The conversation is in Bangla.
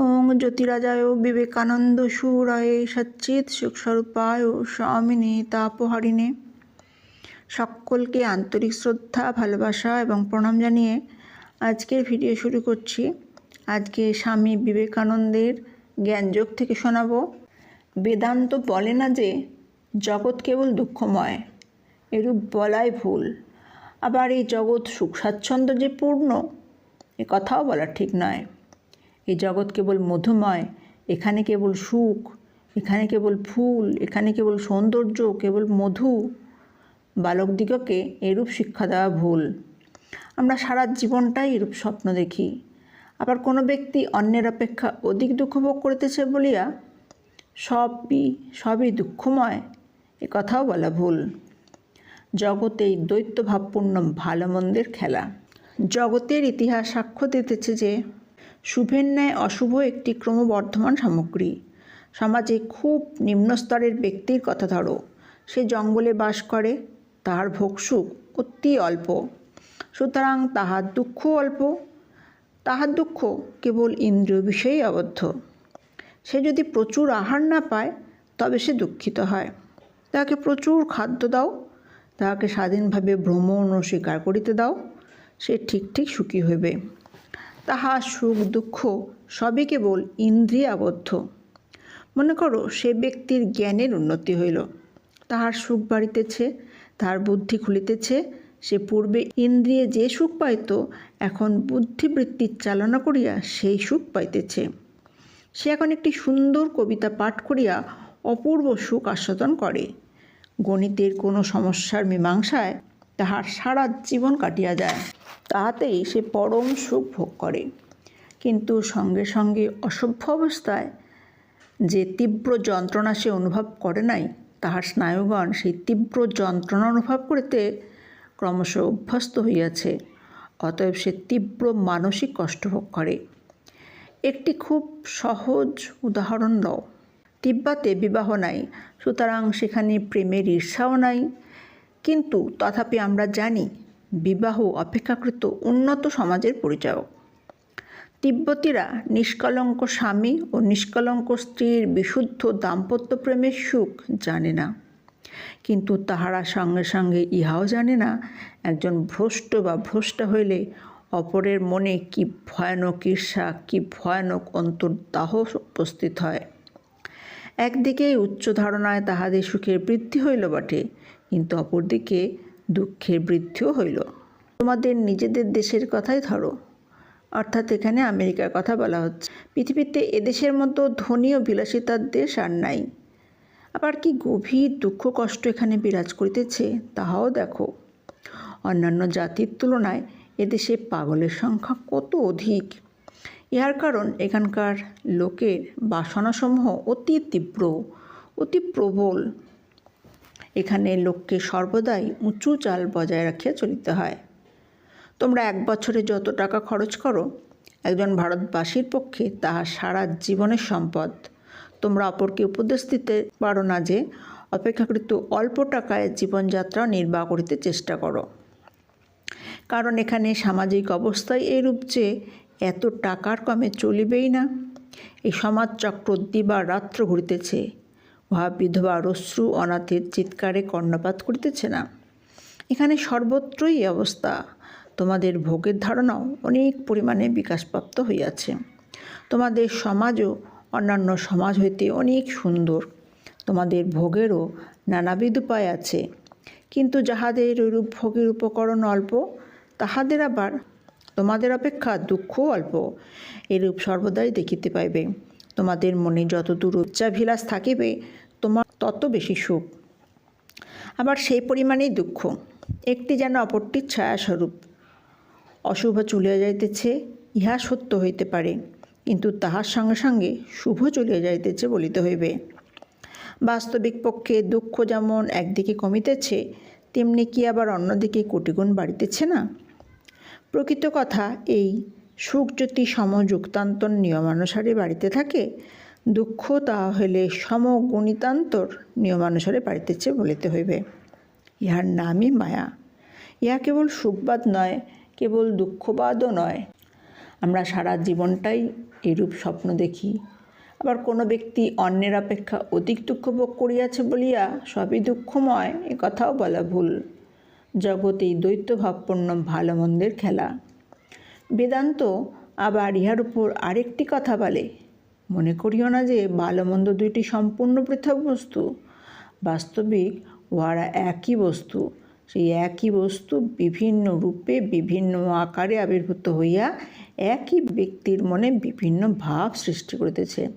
ওং জ্যোতিরাজায় বিবেকানন্দ সুরায় সচ্চিৎ সুখস্বরূপায় স্বামিনী তাপহারিণে। সকলকে আন্তরিক শ্রদ্ধা, ভালোবাসা এবং প্রণাম জানিয়ে আজকের ভিডিও শুরু করছি। আজকে স্বামী বিবেকানন্দের জ্ঞানযোগ থেকে শোনাবো। বেদান্ত বলে না যে, জগৎ কেবল দুঃখময়, এরূপ বলাই ভুল। আবার এই জগৎ সুখ স্বাচ্ছন্দ্য যে পূর্ণ, এ কথাও বলা ঠিক নয়। এই জগৎ কেবল মধুময়, এখানে কেবল সুখ, এখানে কেবল ফুল, এখানে কেবল সৌন্দর্য, কেবল মধু। বালকদিগকে এরূপ শিক্ষা দেওয়া ভুল। আমরা সারা জীবনটাই এরূপ স্বপ্ন দেখি। আবার কোনো ব্যক্তি অন্যের অপেক্ষা অধিক দুঃখ ভোগ করিতেছে বলিয়া, সবই সবই দুঃখময়, এ কথাও বলা ভুল। জগতে এই দৈত্য ভাবপূর্ণ ভালো মন্দের খেলা। জগতের ইতিহাস সাক্ষ্য দিতেছে যে শুভের ন্যায় অশুভ একটি ক্রমবর্ধমান সামগ্রী। সমাজে খুব নিম্নস্তরের ব্যক্তির কথা ধরো। সে জঙ্গলে বাস করে তাহার ভোগসুখ অতি অল্প। সুতরাং তাহার দুঃখ অল্প। তাহার দুঃখ কেবল ইন্দ্রিয় বিষয়েই আবদ্ধ। সে যদি প্রচুর আহার না পায়, তবে সে দুঃখিত হয়। তাহাকে প্রচুর খাদ্য দাও। তাহাকে স্বাধীনভাবে ভ্রমণ ও স্বীকার করিতে দাও। সে ঠিক ঠিক সুখী হইবে। তাহা সুখ, দুঃখ সবই কেবল ইন্দ্রিয় আবদ্ধ মনে করো সে ব্যক্তির জ্ঞানের উন্নতি হইল। তাহার সুখ বাড়িতেছে, তাহার বুদ্ধি খুলিতেছে, সে পূর্বে ইন্দ্রিয়ে যে সুখ পাইত, এখন বুদ্ধিবৃত্তির চালনা করিয়া সেই সুখ পাইতেছে। সে এখন একটি সুন্দর কবিতা পাঠ করিয়া অপূর্ব সুখ আস্বাদন করে। গণিতের কোনো সমস্যার মীমাংসায় তাহার সারা জীবন কাটিয়া যায়। তাহাতেই সে পরম সুখ ভোগ করে। কিন্তু সঙ্গে সঙ্গে অসভ্য অবস্থায় যে তীব্র যন্ত্রণা সে অনুভব করে নাই, তাহার স্নায়ুগণ সেই তীব্র যন্ত্রণা অনুভব করিতে ক্রমশ অভ্যস্ত হইয়াছে, অতএব সে তীব্র মানসিক কষ্ট ভোগ করে। একটি খুব সহজ উদাহরণ লও। তিব্বতে বিবাহ নাই, সুতরাং সেখানে প্রেমের ঈর্ষাও নাই, কিন্তু তথাপি আমরা জানি বিবাহ অপেক্ষাকৃত উন্নত সমাজের পরিচায়ক। তিব্বতীরা নিষ্কলঙ্ক স্বামী ও নিষ্কলঙ্ক স্ত্রীর বিশুদ্ধ দাম্পত্য প্রেমের সুখ জানে না। কিন্তু তাহারা সঙ্গে সঙ্গে ইহাও জানে না, একজন ভ্রষ্ট বা ভ্রষ্টা হইলে অপরের মনে কি ভয়ানক ঈর্ষা, কি ভয়ানক অন্তর্দাহ উপস্থিত হয়। একদিকে উচ্চ ধারণায় তাহাদের সুখের বৃদ্ধি হইল বটে, কিন্তু অপরদিকে দুঃখের বৃদ্ধিও হইল। তোমাদের নিজেদের দেশের কথাই ধরো। অর্থাৎ এখানে আমেরিকার কথা বলা হচ্ছে। পৃথিবীতে এদেশের মতো ধনী ও বিলাসিতার দেশ আর নাই। আবার কি গভীর দুঃখ কষ্ট এখানে বিরাজ করিতেছে তাহাও দেখো। অন্যান্য জাতির তুলনায় এদেশে পাগলের সংখ্যা কত অধিক? ইহার কারণ এখানকার লোকের বাসনাসমূহ অতি তীব্র, অতি প্রবল। এখানে লোককে সর্বদাই উঁচু চাল বজায় রাখিয়া চলিতে হয়। তোমরা এক বছরে যত টাকা খরচ করো, একজন ভারতবাসীর পক্ষে তাহা সারা জীবনের সম্পদ। তোমরা অপরকে উপদেশ দিতে পারো না যে, অপেক্ষাকৃত অল্প টাকায় জীবনযাত্রা নির্বাহ করিতে চেষ্টা করো। কারণ এখানে সামাজিক অবস্থায় এরূপ যে, এত টাকার কমে চলিবেই না। এই সমাজ চক্র দিবা রাত্র ঘুরিতেছে। উহা বিধবা রশ্রু অনাথের চিৎকারে কর্ণপাত করিতেছে না। এখানে সর্বত্রই অবস্থা। তোমাদের ভোগের ধারণাও অনেক পরিমাণে বিকাশপ্রাপ্ত হইয়াছে। তোমাদের সমাজও অন্যান্য সমাজ হইতে অনেক সুন্দর। তোমাদের ভোগেরও নানাবিধ উপায় আছে। কিন্তু যাহাদের ওইরূপ ভোগের উপকরণ অল্প, তাহাদের আবার তোমাদের অপেক্ষা দুঃখও অল্প। এরূপ সর্বদাই দেখিতে পাইবে। তোমাদের মনে যতদূর উচ্চাভিলাষ থাকিবে, তোমার তত বেশি সুখ। আবার সেই পরিমাণেই দুঃখ, একটি যেন অপরটির ছায়াস্বরূপ। অশুভ চলিয়া যাইতেছে, ইহা সত্য হইতে পারে, কিন্তু তাহার সঙ্গে সঙ্গে শুভ চলিয়া যাইতেছে বলিতে হইবে। বাস্তবিক পক্ষে দুঃখ যেমন একদিকে কমিতেছে, তেমনি কি আবার অন্যদিকে কোটিগুণ বাড়িতেছে না? প্রকৃত কথা এই সুখ যদি সমযুক্তান্তর নিয়মানুসারে বাড়িতে থাকে, দুঃখ তাহা হইলে সমগণিতান্তর নিয়মানুসারে বাড়িতেছে বলিতে হইবে। ইহার নামই মায়া। ইহা কেবল সুখবাদ নয়, কেবল দুঃখবাদও নয়। আমরা সারা জীবনটাই এরূপ স্বপ্ন দেখি। আবার কোনো ব্যক্তি অন্যের অপেক্ষা অধিক দুঃখ ভোগ করিয়াছে বলিয়া সবই দুঃখময়, এ কথাও বলা ভুল। জগতেই দ্বৈতভাবপূর্ণ ভালো মন্দের খেলা। বেদান্ত আবার ইহার উপর আরেকটি কথা বলে। মনে করিও না যে ভালো মন্দ দুইটি সম্পূর্ণ পৃথক বস্তু। বাস্তবিক উহারা একই বস্তু। সেই একই বস্তু বিভিন্ন রূপে বিভিন্ন আকারে আবির্ভূত হইয়া একই ব্যক্তির মনে বিভিন্ন ভাব সৃষ্টি করিতেছে।